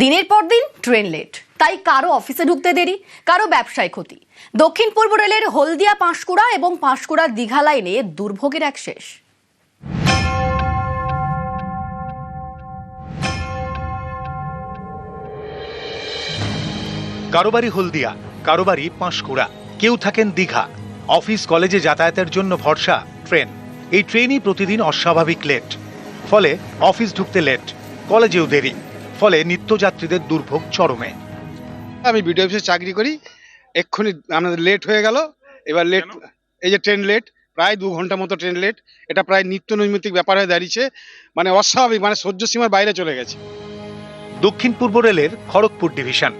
দিনের পর দিন ট্রেন লেট তাই কারও অফিসে ঢুকতে দেরি, কারও ব্যবসায় ক্ষতি। দক্ষিণ পূর্ব রেলের হলদিয়া পাঁশকুড়া এবং পাঁশকুড়া দীঘা লাইনে দুর্ভোগের এক শেষ। কারও বাড়ি হলদিয়া কারও বাড়ি পাঁশকুড়া। কেউ থাকেন দীঘা। অফিস, কলেজে যাতায়াতের জন্য ভরসা, ট্রেন। এই ট্রেনই প্রতিদিন অস্বাভাবিক লেট ফলে অফিস ঢুকতে লেট কলেজেও দেরি। ফলে নিত্যযাত্রীদের দুর্ভোগ চরমে। আমি বিডিও অফিসে চাকরি করি এক্ষুনি আমাদের লেট হয়ে গেল এবার লেট এই যে ট্রেন লেট প্রায় দু ঘণ্টা মতো ট্রেন লেট এটা প্রায় নিত্য নৈমিত্তিক ব্যাপার হয়ে দাঁড়িয়েছে মানে অস্বাভাবিক মানে সহ্য সীমার বাইরে চলে গেছে। দক্ষিণ পূর্ব রেলের খড়গপুর ডিভিশন।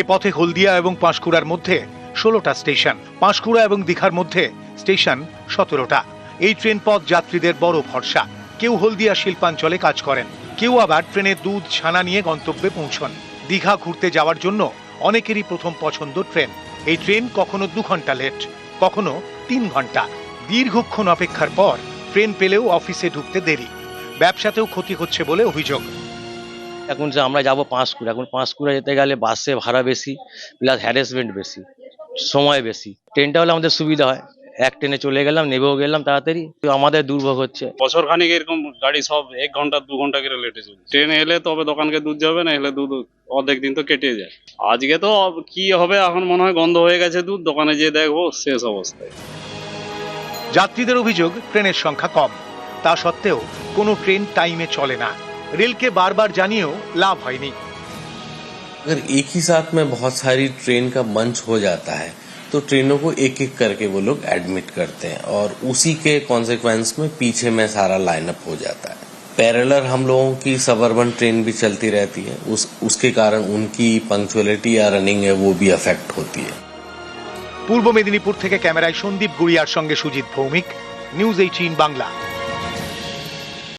এ পথে হলদিয়া এবং পাঁশকুড়ার মধ্যে ষোলোটা স্টেশন পাঁশকুড়া এবং দীঘার মধ্যে স্টেশন সতেরোটা। এই ট্রেন পথ যাত্রীদের বড় ভরসা। কেউ হলদিয়া শিল্পাঞ্চলে কাজ করেন। কেউ আবার ট্রেনে দুধ, ছানা নিয়ে গন্তব্যে পৌঁছন। দীঘা ঘুরতে যাওয়ার জন্য অনেকেরই প্রথম পছন্দ ট্রেন। এই ট্রেন কখনো দু ঘণ্টা লেট, কখনো তিন ঘণ্টা। দীর্ঘক্ষণ অপেক্ষার পর ট্রেন পেলেও অফিসে ঢুকতে দেরি। ব্যবসাতেও ক্ষতি হচ্ছে বলে অভিযোগ। এখন যে আমরা যাব পাঁশকুড়া এখন পাঁশকুড়া যেতে গেলে বাসে ভাড়া বেশি প্লাস হ্যারাসমেন্ট বেশি, সময় বেশি। ট্রেনটা হলে আমাদের সুবিধা হয়। এক ট্রেনে চলে গেলাম নেবেও গেলাম তাড়াতাড়ি তো আমাদের দুর্ভোগ হচ্ছে বছর খানিক এরকম গাড়ি সব এক ঘন্টা দু ঘন্টা করে লেটে চলছে ট্রেনে এলে তবে দোকানকে দুধ যাবে না এলে দুধ অর্ধেক দিন তো কেটে যায় আজকে তো কি হবে এখন মনে হয় গন্ধ হয়ে গেছে দুধ দোকানে যেয়ে দেখবো শেষ অবস্থায় যাত্রীদের অভিযোগ ট্রেনের সংখ্যা কম তা সত্ত্বেও কোনো ট্রেন টাইমে চলে না রেলকে বারবার জানিয়েও লাভ হয়নি अगर एक ही साथ में बहुत सारी ट्रेन का मंच हो जाता है तो ट्रेनों को एक एक करके वो लोग एडमिट करते हैं और उसी के कॉन्सिक्वेंस में पीछे में सारा लाइनअप हो जाता है पैरेलर हम लोगों की सबर्बन ट्रेन भी चलती रहती है उस उसके कारण उनकी पंक्चुअलिटी या रनिंग है वो भी अफेक्ट होती है পূর্ব মেদিনীপুর থেকে ক্যামেরায় সন্দীপ গুড়িয়ার সঙ্গে সুজিত ভৌমিক নিউজ এইটিন বাংলা